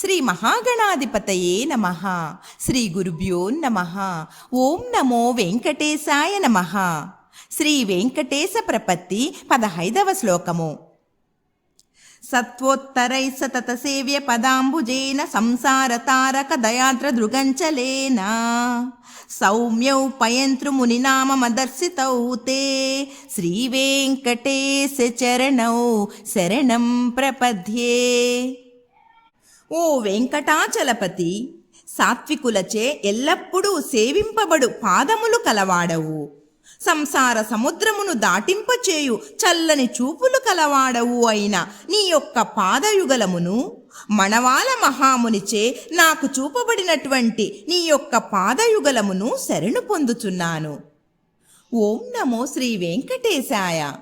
శ్రీ మహాగణాధిపతయే నమ. శ్రీ గురుభ్యో నమ. ఓం నమో వెంకటేశాయ నమ. శ్రీ వెంకటేశ ప్రపత్తి పదహైదవ శ్లోకము. సత్వోత్తరై సతత సేవ్య పదాంబుజేన సంసార తారక దయాద్ర దృగంచలేన సౌమ్యౌ పయంతృ మునినామదర్శితౌ తే. శ్రీ వెంకటేశ చరణౌ శరణం ప్రపద్యే. ఓ వెంకటాచలపతి సాత్వికులచే ఎల్లప్పుడూ సేవింపబడు పాదములు కలవాడవు. సంసార సముద్రమును దాటింపచేయు చల్లని చూపులు కలవాడవు అయిన నీ యొక్క పాదయుగలమును మణవాల మహామునిచే నాకు చూపబడినటువంటి నీ యొక్క పాదయుగలమును శరణు పొందుచున్నాను. ఓం నమో శ్రీ వెంకటేశాయ.